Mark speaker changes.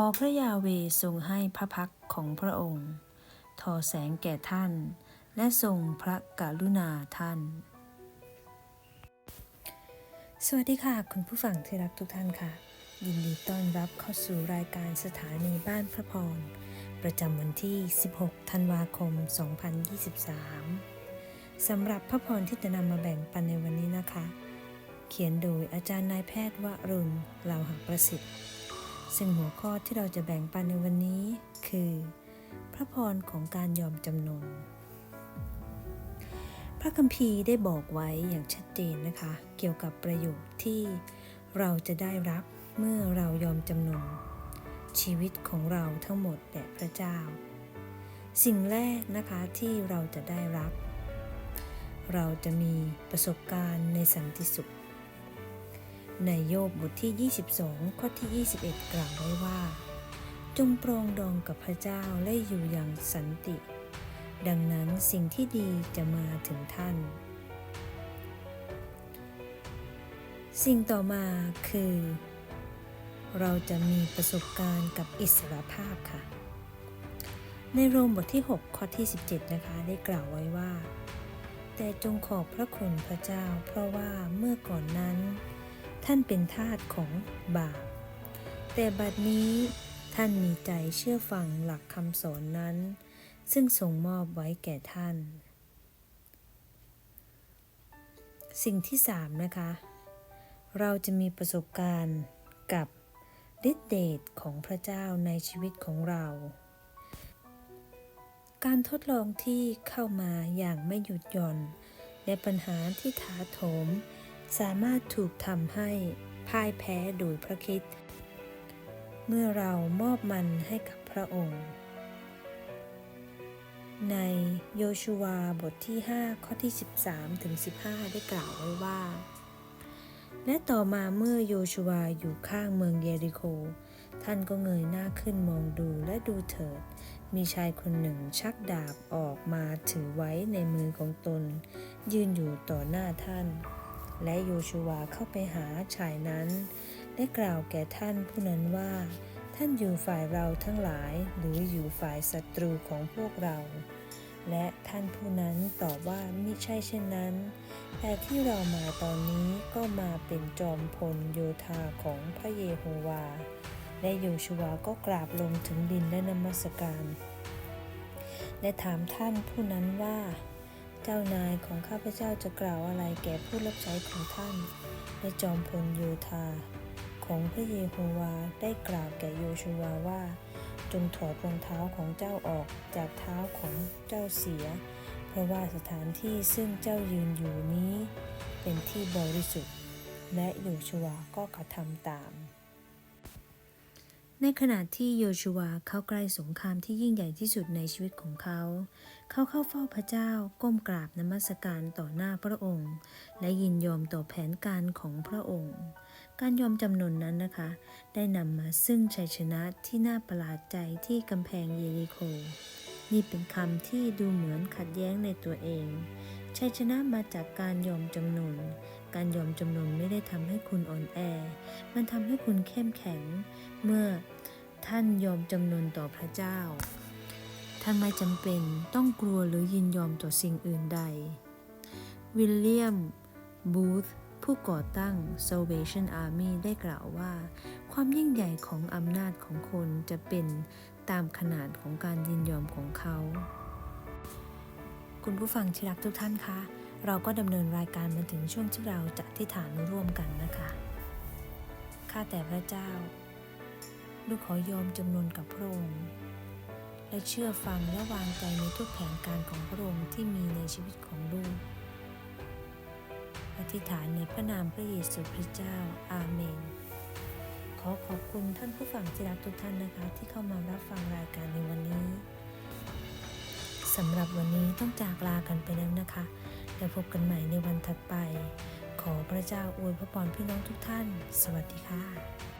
Speaker 1: อพระยาเวทรงให้พระพักของพระองค์ ทอแสงแก่ท่าน และทรงพระกรุณาท่าน สวัสดีค่ะ คุณผู้ฟังที่รักทุกท่านค่ะ ยินดีต้อนรับเข้าสู่รายการสถานีบ้านพระพร ประจำวันที่ 16 ธันวาคม 2023 สำหรับพระพรที่จะนำมาแบ่งปันในวันนี้นะคะ เขียนโดยอาจารย์นายแพทย์วรุณเหลาหักประสิทธิ์ ซึ่งหัวข้อที่เราจะแบ่งปันในวันนี้ คือ พระพรของการยอมจำนน พระคัมภีร์ได้บอกไว้อย่างชัดเจนนะคะ เกี่ยวกับประโยชน์ที่เราจะได้รับเมื่อเรายอมจำนน ชีวิตของเราทั้งหมดแด่พระเจ้า สิ่งแรกนะคะที่เราจะได้รับ เราจะมีประสบการณ์ในสันติสุข ในโยบบทที่ 22 ข้อที่ 21 กล่าวไว้ว่า จงปรองดองกับพระเจ้าและอยู่อย่างสันติ ดังนั้นสิ่งที่ดีจะมาถึงท่าน สิ่งต่อมาคือ เราจะมีประสบการณ์กับอิสรภาพค่ะ ในโรมบทที่ 6 ข้อที่ 17 นะคะ ได้กล่าวไว้ว่า แต่จงขอบพระคุณพระเจ้า เพราะว่าเมื่อก่อนนั้น ท่านเป็นทาสของบาป แต่บัดนี้ท่านมีใจเชื่อฟังหลักคำสอนนั้น ซึ่งทรงมอบไว้แก่ท่าน สิ่งที่สามนะคะ เราจะมีประสบการณ์กับฤทธิเดชของพระเจ้าในชีวิตของเรา การทดลองที่เข้ามาอย่างไม่หยุดหย่อน และปัญหาที่ถาโถม สามารถถูกทำให้พ่ายแพ้โดยพระคิด เมื่อเรามอบมันให้กับพระองค์ ในโยชูวาบทที่ 5 ข้อที่ 13ถึง15 ได้กล่าวไว้ว่า และต่อมาเมื่อโยชูวาอยู่ข้างเมืองเยริโค ท่านก็เงยหน้าขึ้นมองดูและดูเถิด มีชายคนหนึ่งชักดาบออกมาถือไว้ในมือของตน ยืนอยู่ต่อหน้าท่าน และโยชูวาเข้าไปหาชายนั้น ได้กล่าวแก่ท่านผู้นั้นว่า ท่านอยู่ฝ่ายเราทั้งหลาย หรืออยู่ฝ่ายศัตรูของพวกเรา และท่านผู้นั้นตอบว่าไมิใช่เช่นนั้น แต่ที่เรามาตอนนี้ก็มาเป็นจอมพลโยธาของพระเยโฮวา และโยชูวาก็กราบลงถึงดินและนมัสการ และถามท่านผู้นั้นว่า เจ้านายของข้าพเจ้าจะกล่าวอะไรแก่ผู้รับใช้ของท่าน และจอมพลโยธา ของพระเยโฮวาได้กล่าวแก่โยชูวาว่า จงถอดรองเท้าของเจ้าออกจากเท้าของเจ้าเสีย เพราะว่าสถานที่ซึ่งเจ้ายืนอยู่นี้ เป็นที่บริสุทธิ์ และโยชูวาก็กระทำตาม ในขณะที่โยชูวาเข้าใกล้สงครามที่ยิ่งใหญ่ที่สุดในชีวิตของเขา เขาเข้าเฝ้าพระเจ้าก้มกราบนมัสการต่อหน้าพระองค์ และยินยอมต่อแผนการของพระองค์ การยอมจำนนนั้นนะคะ ได้นำมาซึ่งชัยชนะที่น่าประหลาดใจที่กำแพงเยริโค นี่เป็นคำที่ดูเหมือนขัดแย้งในตัวเอง ชัยชนะมาจากการยอมจำนน การยอมจำนนไม่ได้ทำให้คุณอ่อนแอ มันทำให้คุณเข้มแข็ง เมื่อท่านยอมจำนนต่อพระเจ้า ท่านไม่จำเป็นต้องกลัวหรือยินยอมต่อสิ่งอื่นใด วิลเลียม บูธผู้ก่อตั้ง Salvation Army ได้กล่าวว่า ความยิ่งใหญ่ของอำนาจของคนจะเป็นตามขนาดของการยินยอมของเขา คุณผู้ฟังที่รักทุกท่านคะ เราก็ดำเนินรายการมาถึงช่วงที่เราจะอธิษฐานร่วมกันนะคะ ข้าแต่พระเจ้า ลูกขอยอมจำนวนกับพระองค์และเชื่อฟังและวางใจในทุกแผนการของพระองค์ที่มีในชีวิตของลูก อธิษฐานในพระนามพระเยซูคริสต์เจ้า อาเมน ขอขอบคุณท่านผู้ฟังที่รักทุกท่านนะคะ ที่เข้ามารับฟังรายการในวันนี้ สำหรับวันนี้ต้องจากลากันไปแล้วนะคะ และพบกันใหม่ในวันถัดไป ขอพระเจ้าอวยพระพรพี่น้องทุกท่าน สวัสดีค่ะ